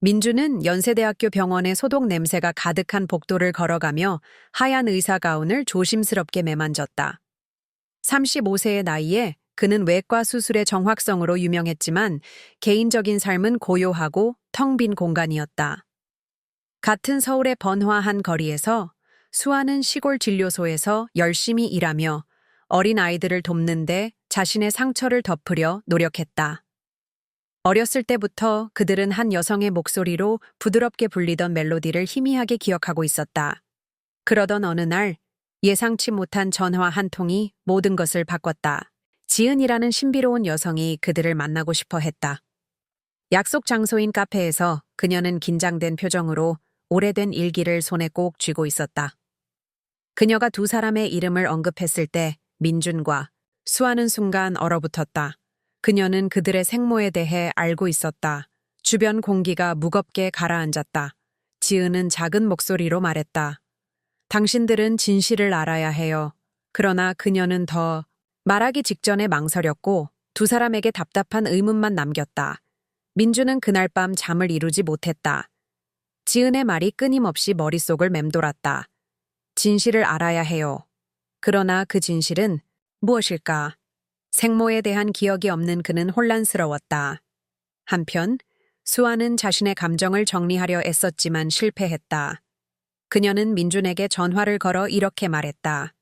민주는 연세대학교 병원의 소독 냄새가 가득한 복도를 걸어가며 하얀 의사 가운을 조심스럽게 매만졌다. 35세의 나이에 그는 외과 수술의 정확성으로 유명했지만 개인적인 삶은 고요하고 텅 빈 공간이었다. 같은 서울의 번화한 거리에서 수아는 시골 진료소에서 열심히 일하며 어린 아이들을 돕는데 자신의 상처를 덮으려 노력했다. 어렸을 때부터 그들은 한 여성의 목소리로 부드럽게 불리던 멜로디를 희미하게 기억하고 있었다. 그러던 어느 날 예상치 못한 전화 한 통이 모든 것을 바꿨다. 지은이라는 신비로운 여성이 그들을 만나고 싶어 했다. 약속 장소인 카페에서 그녀는 긴장된 표정으로 오래된 일기를 손에 꼭 쥐고 있었다. 그녀가 두 사람의 이름을 언급했을 때 민준과 수아는 순간 얼어붙었다. 그녀는 그들의 생모에 대해 알고 있었다. 주변 공기가 무겁게 가라앉았다. 지은은 작은 목소리로 말했다. 당신들은 진실을 알아야 해요. 그러나 그녀는 더 말하기 직전에 망설였고 두 사람에게 답답한 의문만 남겼다. 민주는 그날 밤 잠을 이루지 못했다. 지은의 말이 끊임없이 머릿속을 맴돌았다. 진실을 알아야 해요. 그러나 그 진실은 무엇일까? 생모에 대한 기억이 없는 그는 혼란스러웠다. 한편 수아는 자신의 감정을 정리하려 애썼지만 실패했다. 그녀는 민준에게 전화를 걸어 이렇게 말했다.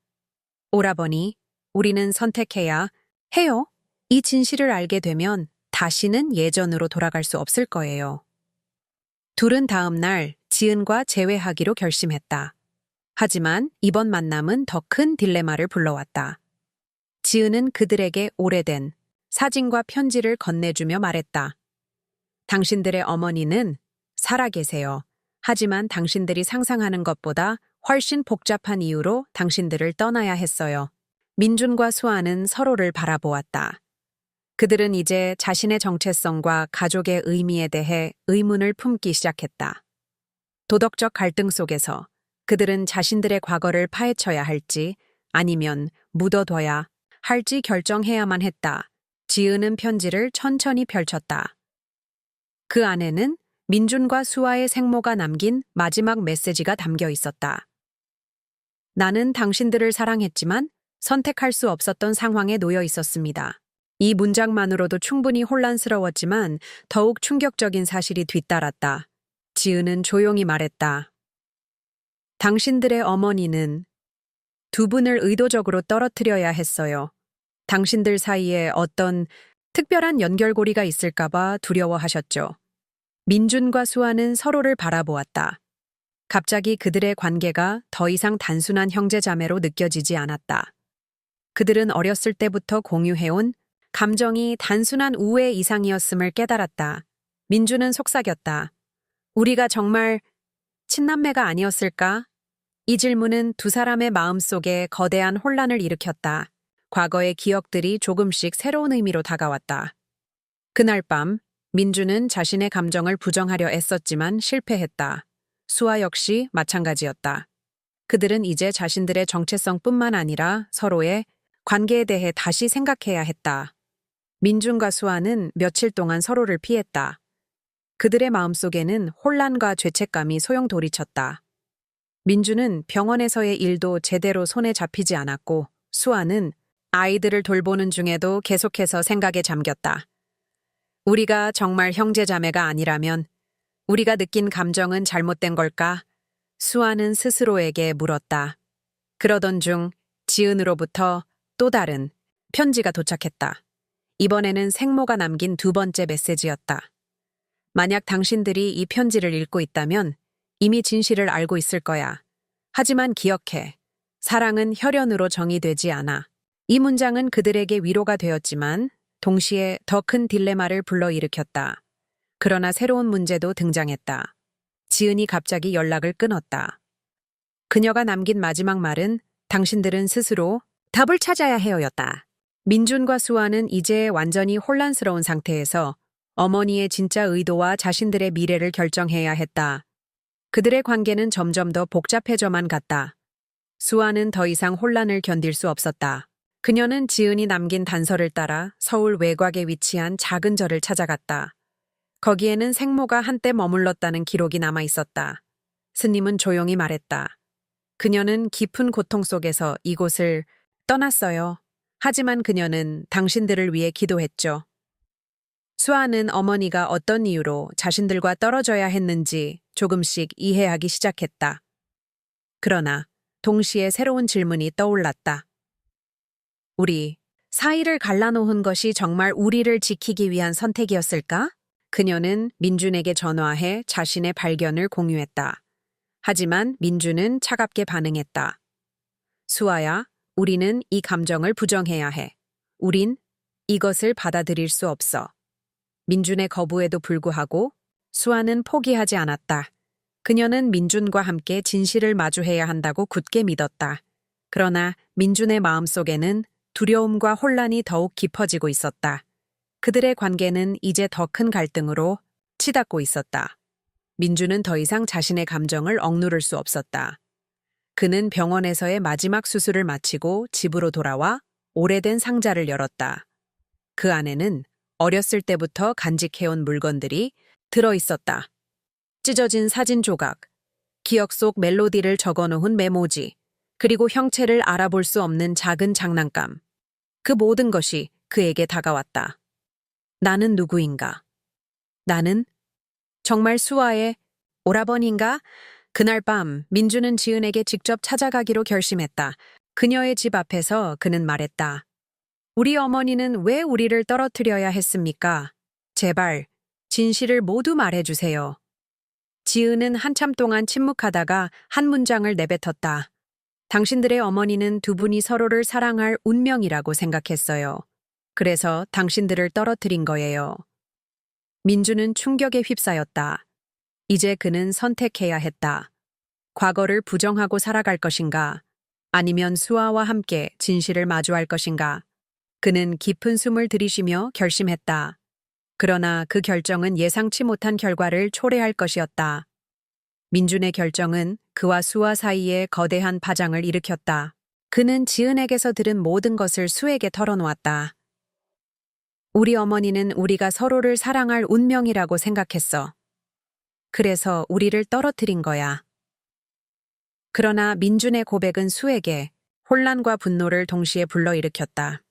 오라버니, 우리는 선택해야 해요. 이 진실을 알게 되면 다시는 예전으로 돌아갈 수 없을 거예요. 둘은 다음 날 지은과 재회하기로 결심했다. 하지만 이번 만남은 더 큰 딜레마를 불러왔다. 지은은 그들에게 오래된 사진과 편지를 건네주며 말했다. 당신들의 어머니는 살아계세요. 하지만 당신들이 상상하는 것보다 훨씬 복잡한 이유로 당신들을 떠나야 했어요. 민준과 수아는 서로를 바라보았다. 그들은 이제 자신의 정체성과 가족의 의미에 대해 의문을 품기 시작했다. 도덕적 갈등 속에서 그들은 자신들의 과거를 파헤쳐야 할지 아니면 묻어둬야 할지 결정해야만 했다. 지은은 편지를 천천히 펼쳤다. 그 안에는 민준과 수아의 생모가 남긴 마지막 메시지가 담겨 있었다. 나는 당신들을 사랑했지만 선택할 수 없었던 상황에 놓여 있었습니다. 이 문장만으로도 충분히 혼란스러웠지만 더욱 충격적인 사실이 뒤따랐다. 지은은 조용히 말했다. 당신들의 어머니는 두 분을 의도적으로 떨어뜨려야 했어요. 당신들 사이에 어떤 특별한 연결고리가 있을까봐 두려워하셨죠. 민준과 수아는 서로를 바라보았다. 갑자기 그들의 관계가 더 이상 단순한 형제자매로 느껴지지 않았다. 그들은 어렸을 때부터 공유해온 감정이 단순한 우애 이상이었음을 깨달았다. 민주는 속삭였다. 우리가 정말 친남매가 아니었을까? 이 질문은 두 사람의 마음속에 거대한 혼란을 일으켰다. 과거의 기억들이 조금씩 새로운 의미로 다가왔다. 그날 밤, 민주는 자신의 감정을 부정하려 애썼지만 실패했다. 수아 역시 마찬가지였다. 그들은 이제 자신들의 정체성뿐만 아니라 서로의 관계에 대해 다시 생각해야 했다. 민준과 수아는 며칠 동안 서로를 피했다. 그들의 마음속에는 혼란과 죄책감이 소용돌이쳤다. 민주는 병원에서의 일도 제대로 손에 잡히지 않았고 수아는 아이들을 돌보는 중에도 계속해서 생각에 잠겼다. 우리가 정말 형제자매가 아니라면 우리가 느낀 감정은 잘못된 걸까? 수아는 스스로에게 물었다. 그러던 중 지은으로부터 또 다른 편지가 도착했다. 이번에는 생모가 남긴 두 번째 메시지였다. 만약 당신들이 이 편지를 읽고 있다면 이미 진실을 알고 있을 거야. 하지만 기억해. 사랑은 혈연으로 정의되지 않아. 이 문장은 그들에게 위로가 되었지만 동시에 더 큰 딜레마를 불러일으켰다. 그러나 새로운 문제도 등장했다. 지은이 갑자기 연락을 끊었다. 그녀가 남긴 마지막 말은 당신들은 스스로 답을 찾아야 해요였다. 민준과 수아는 이제 완전히 혼란스러운 상태에서 어머니의 진짜 의도와 자신들의 미래를 결정해야 했다. 그들의 관계는 점점 더 복잡해져만 갔다. 수아는 더 이상 혼란을 견딜 수 없었다. 그녀는 지은이 남긴 단서를 따라 서울 외곽에 위치한 작은 절을 찾아갔다. 거기에는 생모가 한때 머물렀다는 기록이 남아 있었다. 스님은 조용히 말했다. 그녀는 깊은 고통 속에서 이곳을 떠났어요. 하지만 그녀는 당신들을 위해 기도했죠. 수아는 어머니가 어떤 이유로 자신들과 떨어져야 했는지 조금씩 이해하기 시작했다. 그러나 동시에 새로운 질문이 떠올랐다. 우리 사이를 갈라놓은 것이 정말 우리를 지키기 위한 선택이었을까? 그녀는 민준에게 전화해 자신의 발견을 공유했다. 하지만 민준은 차갑게 반응했다. 수아야, 우리는 이 감정을 부정해야 해. 우린 이것을 받아들일 수 없어. 민준의 거부에도 불구하고 수아는 포기하지 않았다. 그녀는 민준과 함께 진실을 마주해야 한다고 굳게 믿었다. 그러나 민준의 마음속에는 두려움과 혼란이 더욱 깊어지고 있었다. 그들의 관계는 이제 더 큰 갈등으로 치닫고 있었다. 민준은 더 이상 자신의 감정을 억누를 수 없었다. 그는 병원에서의 마지막 수술을 마치고 집으로 돌아와 오래된 상자를 열었다. 그 안에는 어렸을 때부터 간직해온 물건들이 들어 있었다. 찢어진 사진 조각, 기억 속 멜로디를 적어 놓은 메모지, 그리고 형체를 알아볼 수 없는 작은 장난감. 그 모든 것이 그에게 다가왔다. 나는 누구인가? 나는 정말 수아의 오라버니인가? 그날 밤 민주는 지은에게 직접 찾아가기로 결심했다. 그녀의 집 앞에서 그는 말했다. 우리 어머니는 왜 우리를 떨어뜨려야 했습니까? 제발 진실을 모두 말해주세요. 지은은 한참 동안 침묵하다가 한 문장을 내뱉었다. 당신들의 어머니는 두 분이 서로를 사랑할 운명이라고 생각했어요. 그래서 당신들을 떨어뜨린 거예요. 민주는 충격에 휩싸였다. 이제 그는 선택해야 했다. 과거를 부정하고 살아갈 것인가? 아니면 수아와 함께 진실을 마주할 것인가? 그는 깊은 숨을 들이쉬며 결심했다. 그러나 그 결정은 예상치 못한 결과를 초래할 것이었다. 민준의 결정은 그와 수아 사이에 거대한 파장을 일으켰다. 그는 지은에게서 들은 모든 것을 수에게 털어놓았다. 우리 어머니는 우리가 서로를 사랑할 운명이라고 생각했어. 그래서 우리를 떨어뜨린 거야. 그러나 민준의 고백은 수에게 혼란과 분노를 동시에 불러일으켰다.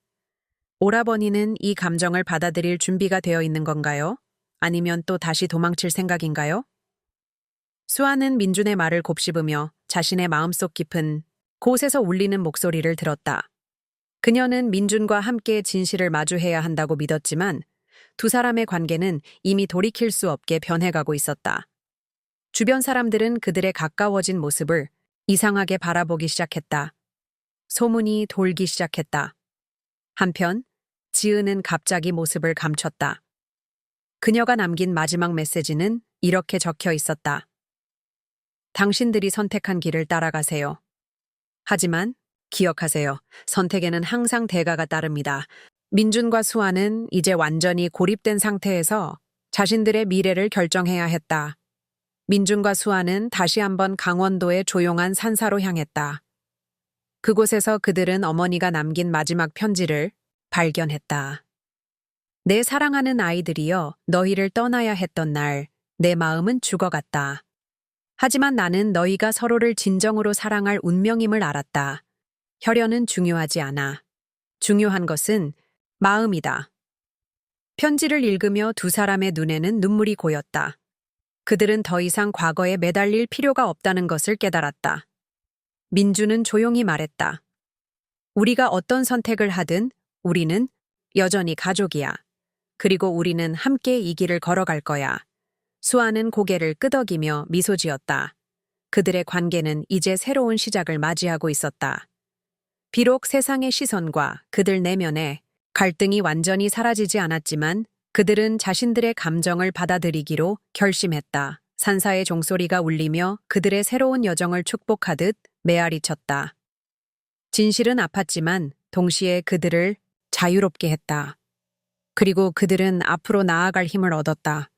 오라버니는 이 감정을 받아들일 준비가 되어 있는 건가요? 아니면 또 다시 도망칠 생각인가요? 수아는 민준의 말을 곱씹으며 자신의 마음속 깊은 곳에서 울리는 목소리를 들었다. 그녀는 민준과 함께 진실을 마주해야 한다고 믿었지만 두 사람의 관계는 이미 돌이킬 수 없게 변해가고 있었다. 주변 사람들은 그들의 가까워진 모습을 이상하게 바라보기 시작했다. 소문이 돌기 시작했다. 한편 지은은 갑자기 모습을 감췄다. 그녀가 남긴 마지막 메시지는 이렇게 적혀 있었다. 당신들이 선택한 길을 따라가세요. 하지만 기억하세요. 선택에는 항상 대가가 따릅니다. 민준과 수아는 이제 완전히 고립된 상태에서 자신들의 미래를 결정해야 했다. 민준과 수아는 다시 한번 강원도의 조용한 산사로 향했다. 그곳에서 그들은 어머니가 남긴 마지막 편지를 발견했다. 내 사랑하는 아이들이여 너희를 떠나야 했던 날, 내 마음은 죽어갔다. 하지만 나는 너희가 서로를 진정으로 사랑할 운명임을 알았다. 혈연은 중요하지 않아. 중요한 것은 마음이다. 편지를 읽으며 두 사람의 눈에는 눈물이 고였다. 그들은 더 이상 과거에 매달릴 필요가 없다는 것을 깨달았다. 민주는 조용히 말했다. 우리가 어떤 선택을 하든 우리는 여전히 가족이야. 그리고 우리는 함께 이 길을 걸어갈 거야. 수아는 고개를 끄덕이며 미소 지었다. 그들의 관계는 이제 새로운 시작을 맞이하고 있었다. 비록 세상의 시선과 그들 내면에 갈등이 완전히 사라지지 않았지만 그들은 자신들의 감정을 받아들이기로 결심했다. 산사의 종소리가 울리며 그들의 새로운 여정을 축복하듯 메아리 쳤다. 진실은 아팠지만 동시에 그들을 자유롭게 했다. 그리고 그들은 앞으로 나아갈 힘을 얻었다.